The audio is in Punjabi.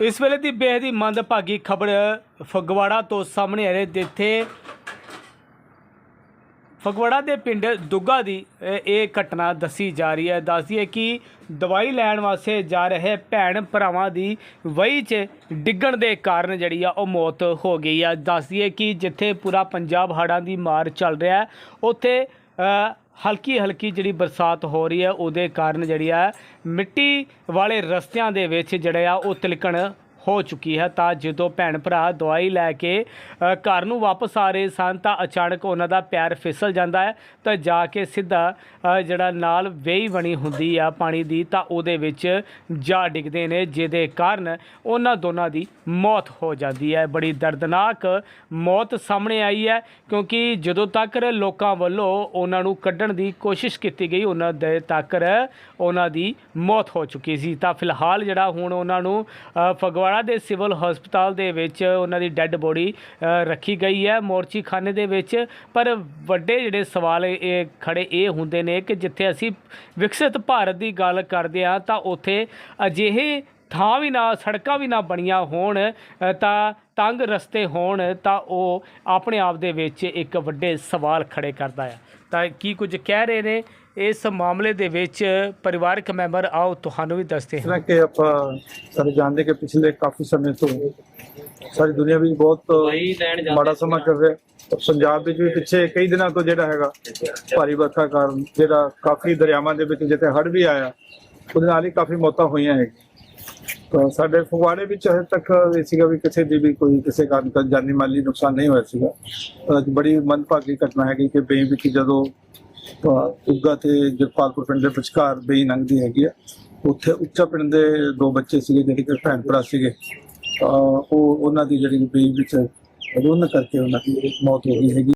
ਇਸ ਵੇਲੇ ਦੀ ਬੇਹੱਦ ਹੀ ਮੰਦਭਾਗੀ ਖਬਰ ਫਗਵਾੜਾ ਤੋਂ ਸਾਹਮਣੇ ਆ ਰਹੀ ਹੈ, ਜਿੱਥੇ ਫਗਵਾੜਾ ਦੇ ਪਿੰਡ ਦੁੱਗਾ ਦੀ ਇਹ ਘਟਨਾ ਦੱਸੀ ਜਾ ਰਹੀ ਹੈ। ਦੱਸਦੀ ਹੈ ਕਿ ਦਵਾਈ ਲੈਣ ਵਾਸਤੇ ਜਾ ਰਹੇ ਭੈਣ ਭਰਾਵਾਂ ਦੀ ਵਹੀ 'ਚ ਡਿੱਗਣ ਦੇ ਕਾਰਨ ਜਿਹੜੀ ਆ, ਉਹ ਮੌਤ ਹੋ ਗਈ ਆ। ਦੱਸਦੀ ਹੈ ਕਿ ਜਿੱਥੇ ਪੂਰਾ ਪੰਜਾਬ ਹੜ੍ਹਾਂ ਦੀ ਮਾਰ ਚੱਲ ਰਿਹਾ ਉੱਥੇ ਹਲਕੀ ਹਲਕੀ ਜਿਹੜੀ ਬਰਸਾਤ ਹੋ ਰਹੀ ਹੈ, ਉਹਦੇ ਕਾਰਨ ਜਿਹੜੀ ਆ ਮਿੱਟੀ ਵਾਲੇ ਰਸਤਿਆਂ ਦੇ ਵਿੱਚ ਜਿਹੜੇ ਆ ਉਹ ਤਿਲਕਣ ਹੋ ਚੁੱਕੀ ਹੈ ਤਾਂ ਜਦੋਂ ਭੈਣ ਭਰਾ ਦਵਾਈ ਲੈ ਕੇ ਘਰ ਨੂੰ ਵਾਪਸ ਆ ਰਹੇ ਸਨ ਤਾਂ ਅਚਾਨਕ ਉਹਨਾਂ ਦਾ ਪੈਰ ਫਿਸਲ ਜਾਂਦਾ ਹੈ ਤਾਂ ਜਾ ਕੇ ਸਿੱਧਾ ਜਿਹੜਾ ਨਾਲ ਵੇਈ ਬਣੀ ਹੁੰਦੀ ਆ ਪਾਣੀ ਦੀ ਤਾਂ ਉਹਦੇ ਵਿੱਚ ਜਾ ਡਿੱਗਦੇ ਨੇ ਜਿਹਦੇ ਕਾਰਨ ਉਹਨਾਂ ਦੋਨਾਂ ਦੀ ਮੌਤ ਹੋ ਜਾਂਦੀ ਹੈ। ਬੜੀ ਦਰਦਨਾਕ ਮੌਤ ਸਾਹਮਣੇ ਆਈ ਹੈ ਕਿਉਂਕਿ ਜਦੋਂ ਤੱਕ ਲੋਕਾਂ ਵੱਲੋਂ ਉਹਨਾਂ ਨੂੰ ਕੱਢਣ ਦੀ ਕੋਸ਼ਿਸ਼ ਕੀਤੀ ਗਈ ਉਹਨਾਂ ਦੇ ਤੱਕ ਉਹਨਾਂ ਦੀ ਮੌਤ ਹੋ ਚੁੱਕੀ ਸੀ। ਤਾਂ ਫਿਲਹਾਲ ਜਿਹੜਾ ਹੁਣ ਉਹਨਾਂ ਨੂੰ ਅ, ਫਗਵਾੜਾ ਦੇ ਸਿਵਲ ਹਸਪਤਾਲ ਦੇ ਵਿੱਚ ਉਹਨਾਂ ਦੀ ਡੈੱਡ ਬੋਡੀ ਰੱਖੀ ਗਈ ਹੈ ਮੋਰਚੀ ਖਾਨੇ ਦੇ ਵਿੱਚ। ਪਰ ਵੱਡੇ ਜਿਹੜੇ ਸਵਾਲ ਇਹ ਖੜੇ ਇਹ ਹੁੰਦੇ ਨੇ ਕਿ ਜਿੱਥੇ ਅਸੀਂ ਵਿਕਸਿਤ ਭਾਰਤ ਦੀ ਗੱਲ ਕਰਦੇ ਆ ਤਾਂ ਉੱਥੇ ਅਜਿਹੇ ਥਾਂ ਵੀ ਨਾ, ਸੜਕਾਂ ਵੀ ਨਾ ਬਣੀਆਂ ਹੋਣ ਤਾਂ ਤੰਗ ਰਸਤੇ ਹੋਣ, ਤਾਂ ਉਹ ਆਪਣੇ ਆਪ ਦੇ ਵਿੱਚ ਇੱਕ ਵੱਡੇ ਸਵਾਲ ਖੜੇ ਕਰਦਾ ਹੈ ਤਾਂ ਕੀ ਕੁਝ ਕਹਿ ਰਹੇ ਨੇ? ਇਸ ਮਾਮਲੇ ਦੇ ਵਿੱਚ ਪਰਿਵਾਰਕ ਮੈਂਬਰ, ਆਓ ਤੁਹਾਨੂੰ ਵੀ ਦੱਸਦੇ ਇਸ ਹਾਂ ਕਿ ਆਪਾਂ ਸਾਰੇ ਜਾਣਦੇ ਕਿ ਪਿਛਲੇ ਕਾਫੀ ਸਮੇਂ ਤੋਂ ਸਾਰੀ ਦੁਨੀਆ ਵਿੱਚ ਬਹੁਤ ਮਾੜਾ ਸਮਾਂ ਚੱਲ ਰਿਹਾ। ਪੰਜਾਬ ਵਿੱਚ ਵੀ ਪਿੱਛੇ ਕਈ ਦਿਨਾਂ ਤੋਂ ਜਿਹੜਾ ਹੈਗਾ ਭਾਰੀ ਵਰਖਾ ਕਾਰਨ ਜਿਹੜਾ ਕਾਫੀ ਦਰਿਆਵਾਂ ਦੇ ਵਿੱਚ ਜਿੱਥੇ ਹੜ੍ਹ ਵੀ ਆਇਆ, ਉਹਦੇ ਨਾਲ ਹੀ ਕਾਫੀ ਮੌਤਾਂ ਹੋਈਆਂ ਹੈ ਤਾਂ ਸਾਡੇ ਫਗਵਾੜੇ ਵਿੱਚ ਹਜੇ ਤੱਕ ਇਹ ਸੀਗਾ ਵੀ ਕਿਸੇ ਦੀ ਵੀ ਕੋਈ ਕਿਸੇ ਕਾਰਨ ਕੋਈ ਜਾਨੀ ਮਾਲੀ ਨੁਕਸਾਨ ਨਹੀਂ ਹੋਇਆ ਸੀਗਾ। ਅੱਜ ਬੜੀ ਮੰਦਭਾਗੀ ਘਟਨਾ ਹੈਗੀ ਕਿ ਬੇਈ ਵਿੱਚ ਜਦੋਂ ਉੱਗਾ ਤੇ ਜਗਪਾਲਪੁਰ ਪਿੰਡ ਦੇ ਵਿਚਕਾਰ ਬੇਈ ਲੰਘਦੀ ਹੈਗੀ ਆ, ਉੱਥੇ ਉੱਚਾ ਪਿੰਡ ਦੇ ਦੋ ਬੱਚੇ ਸੀਗੇ ਜਿਹੜੇ ਕਿ ਭੈਣ ਭਰਾ ਸੀਗੇ। ਉਹ ਉਹਨਾਂ ਦੀ ਜਿਹੜੀ ਬੇਈ ਵਿੱਚ ਰੋਣ ਕਰਕੇ ਉਹਨਾਂ ਦੀ ਮੌਤ ਹੋ ਗਈ ਹੈਗੀ।